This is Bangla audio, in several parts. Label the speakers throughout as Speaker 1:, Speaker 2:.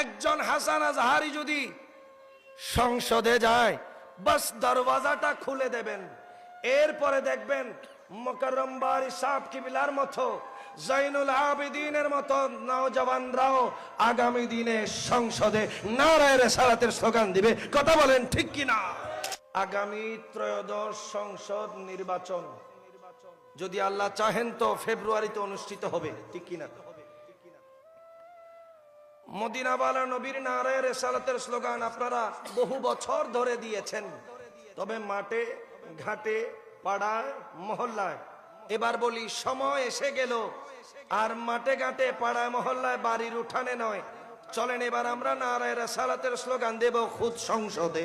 Speaker 1: একজন হাসান আজহারি যদি সংসদে যায়, বাস দরওয়াজাটা খুলে দেবেন। এরপরে দেখবেন মোকাররম বারি সাহ কিবিলার মতো জৈনুল আবেদিনের মতো নওজওয়ানরাও আগামী দিনে সংসদে নারায়ণ সালাতের স্লোগান দিবে। কথা বলেন ঠিক কিনা? আগামী ত্রয়োদশ সংসদ নির্বাচন। যদি আল্লাহ চাহেন তো ফেব্রুয়ারিতে অনুষ্ঠিত হবে, ঠিক কিনা? মদিনাওয়ালা নবীর নারায় রেসালাতের স্লোগান আপনারা বহু বছর ধরে দিয়েছেন। তবে মাঠে, ঘাটে, পাড়ায়, মহল্লায়, এবার বলি সময় এসে গেল। আর মাঠে, ঘাটে, পাড়ায়, মহল্লায় বাড়ির উঠানে নয়। চলেন এবার আমরা নারায় রেসালাতের স্লোগান দেব খুদ সংসদে।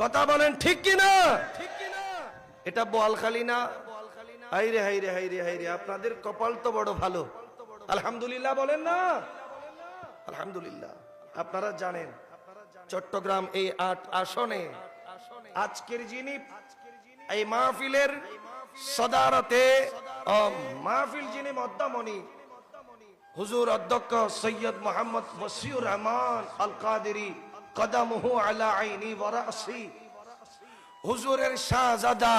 Speaker 1: কথা বলেন ঠিক কিনা? এটা বোয়ালখালী না? হাইরে হাইরে হাইরে হাইরে, আপনাদের কপাল তো বড় ভালো। আলহামদুলিল্লাহ বলেন না? আলহামদুলিল্লাহ। আপনারা জানেন, চট্টগ্রাম এই আট আসনে আজকের যিনি এই মাহফিলের সদারতে মাহফিল যিনি মদ্দামণি, হুজুর অধ্যক্ষ সৈয়দ মোহাম্মদ মসিউর রহমান আল কাদেরি কদমহু আলা আইনি ওয়ারাসি হুজুরের শাহজাদা,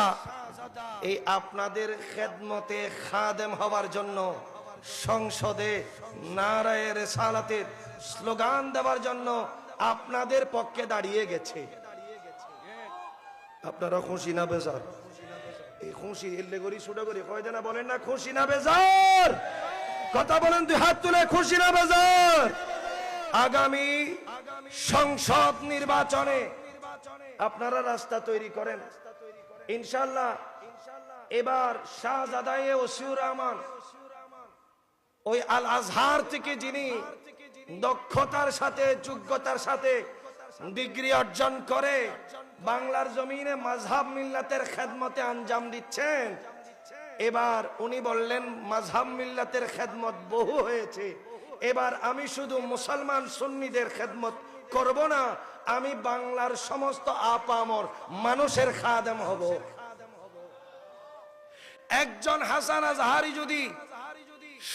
Speaker 1: এই আপনাদের খেদমতে খাদেম হওয়ার জন্য সংসদে নারায়ের সালাতের স্লোগান দেওয়ার জন্য আপনাদের পক্ষে দাঁড়িয়ে গেছে। আপনারা খুশি না বেজার? এই খুশি এলে করি ছুটো করি, কয় না বলেন না, খুশি না বেজার? কথা বলেন, দুই হাত তুলে, খুশি না বেজার? আগামী সংসদ নির্বাচনে আপনারা রাস্তা তৈরি করেন। ইনশাল্লাহ এবার শাহজাদায়ে ওসিউর রহমান ওই আল আজহার থেকে যিনি দক্ষতার সাথে, যোগ্যতার সাথে ডিগ্রি অর্জন করে বাংলার জমিনে মাঝহাব মিল্লাতের খেদমতে আঞ্জাম দিচ্ছেন, এবার উনি বললেন মাঝহাব মিল্লাতের খেদমত বহু হয়েছে। এবার আমি শুধু মুসলমান সুন্নিদের খেদমত করব না, আমি বাংলার সমস্ত আপামর মানুষের খাদেম হব। একজন হাসান আজহারি যদি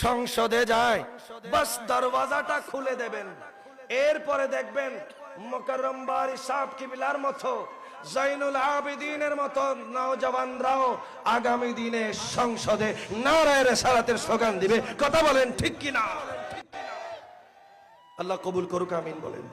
Speaker 1: সংসদে যায়, বাস দরওয়াজাটা খুলে দেবেন। এরপরে দেখবেন মকরম্বার সাপ কিবিলার মতো জৈনুল আবেদিনের মতো নওজওয়ানরাও আগামী দিনে সংসদে নারায়ণ সারাতের স্লোগান দিবে। কথা বলেন ঠিক কিনা? আল্লাহ কবুল করুক, আমিন বলেন।